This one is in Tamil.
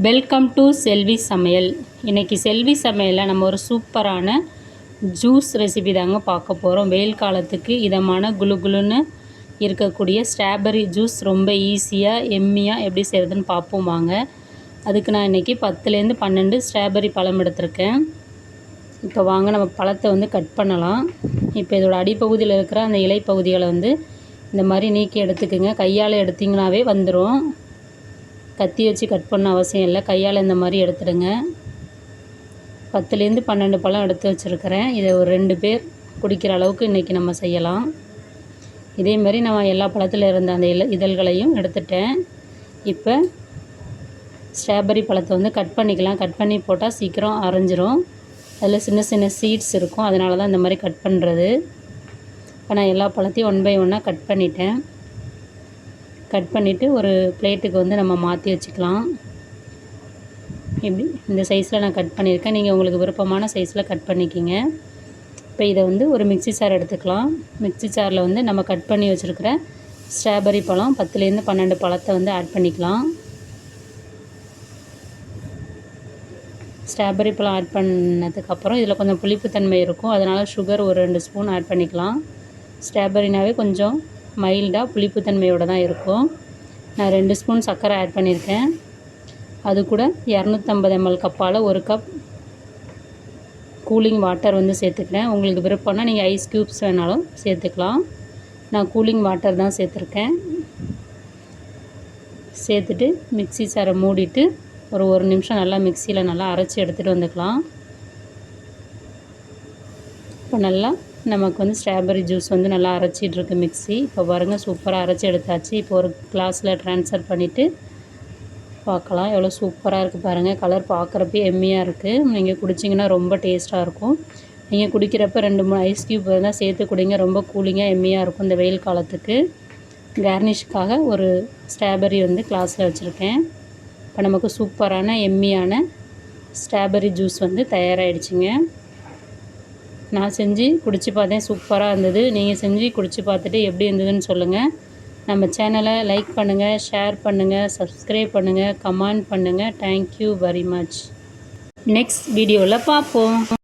வெல்கம் டு செல்வி சமையல் இன்றைக்கி செல்வி சமையலில் நம்ம ஒரு சூப்பரான ஜூஸ் ரெசிபி தாங்க பார்க்க போகிறோம் வெயில் காலத்துக்கு இதமான குளு குலுன்னு இருக்கக்கூடிய ஸ்ட்ராபெரி ஜூஸ் ரொம்ப ஈஸியாக எம்மியாக எப்படி செய்கிறதுன்னு பார்ப்போம் வாங்க. அதுக்கு நான் இன்றைக்கி பத்துலேருந்து பன்னெண்டு ஸ்ட்ராபெரி பழம் எடுத்திருக்கேன். இப்போ வாங்க நம்ம பழத்தை வந்து கட் பண்ணலாம். இப்போ இதோட அடிப்பகுதியில் இருக்கிற அந்த இலை பகுதிகளை வந்து இந்த மாதிரி நீக்கி எடுத்துக்கோங்க. கையால் எடுத்திங்கனாவே வந்துடும் கத்தி வச்சு கட் பண்ண அவசியம் இல்லை. கையால் இந்த மாதிரி எடுத்துடுங்க. பத்துலேருந்து பன்னெண்டு பழம் எடுத்து வச்சுருக்கிறேன். இதை ஒரு ரெண்டு பேர் குடிக்கிற அளவுக்கு இன்றைக்கி நம்ம செய்யலாம். இதே மாதிரி நான் எல்லா பழத்தில் இருந்த அந்த இல இதழ்களையும் எடுத்துட்டேன். இப்போ ஸ்ட்ராபெரி பழத்தை வந்து கட் பண்ணிக்கலாம். கட் பண்ணி போட்டால் சீக்கிரம் அரைஞ்சிரும். அதில் சின்ன சின்ன சீட்ஸ் இருக்கும். அதனால தான் இந்த மாதிரி கட் பண்ணுறது. இப்போ நான் எல்லா பழத்தையும் ஒன் பை ஒன்னாக கட் பண்ணிட்டேன். கட் பண்ணிவிட்டு ஒரு பிளேட்டுக்கு வந்து நம்ம மாற்றி வச்சுக்கலாம். இப்படி இந்த சைஸில் நான் கட் பண்ணியிருக்கேன். நீங்கள் உங்களுக்கு விருப்பமான சைஸில் கட் பண்ணிக்கிங்க. இப்போ இதை வந்து ஒரு மிக்ஸி சார் எடுத்துக்கலாம். மிக்ஸி சாரில் வந்து நம்ம கட் பண்ணி வச்சுருக்கிற ஸ்ட்ராபெரி பழம் பத்துலேருந்து பன்னெண்டு பழத்தை வந்து ஆட் பண்ணிக்கலாம். ஸ்ட்ராபெரி பழம் ஆட் பண்ணதுக்கப்புறம் இதில் கொஞ்சம் புளிப்புத்தன்மை இருக்கும். அதனால் சுகர் ஒரு ரெண்டு ஸ்பூன் ஆட் பண்ணிக்கலாம். ஸ்ட்ராபெரினாவே கொஞ்சம் மைல்டாக புளிப்புத்தன்மையோடு தான் இருக்கும். நான் ரெண்டு ஸ்பூன் சர்க்கரை ஆட் பண்ணியிருக்கேன். அது கூட இரநூத்தம்பது எம்எல் கப்பால் ஒரு கப் கூலிங் வாட்டர் வந்து சேர்த்துக்கிறேன். உங்களுக்கு விருப்பம்னா நீங்கள் ஐஸ் க்யூப்ஸ் வேணாலும் சேர்த்துக்கலாம். நான் கூலிங் வாட்டர் தான் சேர்த்துருக்கேன். சேர்த்துட்டு மிக்ஸி சாரை மூடிட்டு ஒரு ஒரு நிமிஷம் நல்லா மிக்சியில் நல்லா அரைச்சி எடுத்துகிட்டு வந்துக்கலாம். இப்போ நல்லா நமக்கு வந்து ஸ்ட்ராபெரி ஜூஸ் வந்து நல்லா அரைச்சிட்ருக்கு மிக்ஸி இப்போ பாருங்கள் சூப்பராக அரைச்சி எடுத்தாச்சு இப்போ ஒரு கிளாஸில் ட்ரான்ஸ்ஃபர் பண்ணிவிட்டு பார்க்கலாம். எவ்வளோ சூப்பராக இருக்குது பாருங்கள் கலர் பார்க்குறப்ப எம்மியாக இருக்குது நீங்கள் குடிச்சிங்கன்னா ரொம்ப டேஸ்ட்டாக இருக்கும். நீங்கள் குடிக்கிறப்ப ரெண்டு மூணு ஐஸ் க்யூப் இருந்தால் சேர்த்து குடிங்க. ரொம்ப கூலிங்காக எம்மியாக இருக்கும் இந்த வெயில் காலத்துக்கு. கார்னிஷ்க்காக ஒரு ஸ்ட்ராபெரி வந்து கிளாஸில் வச்சுருக்கேன். இப்போ நமக்கு சூப்பரான எம்மியான ஸ்ட்ராபெரி ஜூஸ் வந்து தயாராகிடுச்சிங்க நான் செஞ்சு குடிச்சு பார்த்தேன். சூப்பராக இருந்தது. நீங்கள் செஞ்சு குடிச்சு பார்த்துட்டு எப்படி இருந்ததுன்னு சொல்லுங்கள் நம்ம சேனலை லைக் பண்ணுங்கள் ஷேர் பண்ணுங்கள் சப்ஸ்கிரைப் பண்ணுங்கள் கமெண்ட் பண்ணுங்கள் தேங்க்யூ வெரி மச் நெக்ஸ்ட் வீடியோவில் பார்ப்போம்.